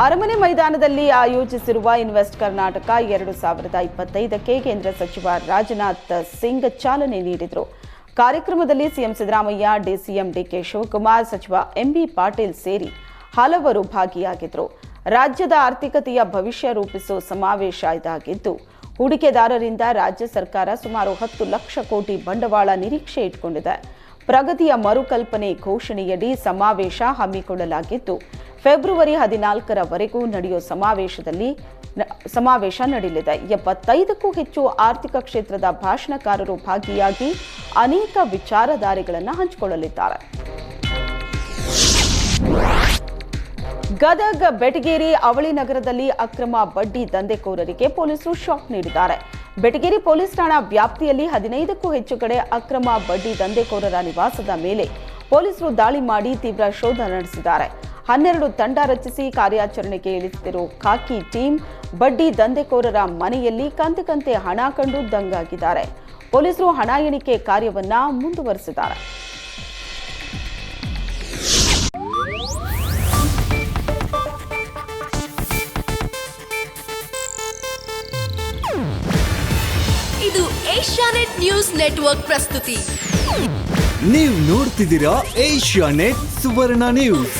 ಅರಮನೆ ಮೈದಾನದಲ್ಲಿ ಆಯೋಜಿಸಿರುವ ಇನ್ವೆಸ್ಟ್ ಕರ್ನಾಟಕ ಎರಡು ಸಾವಿರದ ಇಪ್ಪತ್ತೈದಕ್ಕೆ ಕೇಂದ್ರ ಸಚಿವ ರಾಜನಾಥ್ ಸಿಂಗ್ ಚಾಲನೆ ನೀಡಿದರು. ಕಾರ್ಯಕ್ರಮದಲ್ಲಿ CM Siddaramaiah, DCM D K Shivakumar, ಸಚಿವ ಎಂಬಿ ಪಾಟೀಲ್ ಸೇರಿ ಹಲವರು ಭಾಗಿಯಾಗಿದ್ದರು. ರಾಜ್ಯದ ಆರ್ಥಿಕತೆಯ ಭವಿಷ್ಯ ರೂಪಿಸುವ ಸಮಾವೇಶ ಇದಾಗಿದ್ದು, ಹೂಡಿಕೆದಾರರಿಂದ ರಾಜ್ಯ ಸರ್ಕಾರ ಸುಮಾರು ಹತ್ತು ಲಕ್ಷ ಕೋಟಿ ಬಂಡವಾಳ ನಿರೀಕ್ಷೆ ಇಟ್ಕೊಂಡಿದೆ. ಪ್ರಗತಿಯ ಮರುಕಲ್ಪನೆ ಘೋಷಣೆಯಡಿ ಸಮಾವೇಶ ಹಮ್ಮಿಕೊಳ್ಳಲಾಗಿದ್ದು ಫೆಬ್ರವರಿ ಹದಿನಾಲ್ಕರವರೆಗೂ ನಡೆಯುವ ಸಮಾವೇಶದಲ್ಲಿ ಸಮಾವೇಶ ನಡೆಯಲಿದೆ. ಎಪ್ಪತ್ತೈದಕ್ಕೂ ಹೆಚ್ಚು ಆರ್ಥಿಕ ಕ್ಷೇತ್ರದ ಭಾಷಣಕಾರರು ಭಾಗಿಯಾಗಿ ಅನೇಕ ವಿಚಾರಧಾರೆಗಳನ್ನು ಹಂಚಿಕೊಳ್ಳಲಿದ್ದಾರೆ. ಗದಗ, ಬೆಟಗೇರಿ, ಅವಳಿ ನಗರದಲ್ಲಿ ಅಕ್ರಮ ಬಡ್ಡಿ ದಂಧೆಕೋರರಿಗೆ ಪೊಲೀಸರು ಶಾಕ್ ನೀಡಿದ್ದಾರೆ. ಬೆಟಗೇರಿ ಪೊಲೀಸ್ ಠಾಣಾ ವ್ಯಾಪ್ತಿಯಲ್ಲಿ ಹದಿನೈದಕ್ಕೂ ಹೆಚ್ಚು ಕಡೆ ಅಕ್ರಮ ಬಡ್ಡಿ ದಂಧೆಕೋರರ ನಿವಾಸದ ಮೇಲೆ ಪೊಲೀಸರು ದಾಳಿ ಮಾಡಿ ತೀವ್ರ ಶೋಧ ನಡೆಸಿದ್ದಾರೆ. ಹನ್ನೆರಡು ತಂಡ ರಚಿಸಿ ಕಾರ್ಯಾಚರಣೆಗೆ ಇಳಿಸುತ್ತಿರುವ ಖಾಕಿ ಟೀಮ್ ಬಡ್ಡಿ ದಂಧೆಕೋರರ ಮನೆಯಲ್ಲಿ ಕಂತೆ ಕಂತೆ ಹಣ ಕಂಡು ದಂಗಾಗಿದ್ದಾರೆ. ಪೊಲೀಸರು ಹಣ ಎಣಿಕೆ ಕಾರ್ಯವನ್ನ ಮುಂದುವರೆಸಿದ್ದಾರೆ. ಇದು ಏಷ್ಯಾನೆಟ್ ನ್ಯೂಸ್ ನೆಟ್ವರ್ಕ್ ಪ್ರಸ್ತುತಿ. ನೀವು ನೋಡ್ತಿದ್ದೀರಾ ಏಷ್ಯಾ ನೆಟ್ ಸುವರ್ಣ ನ್ಯೂಸ್.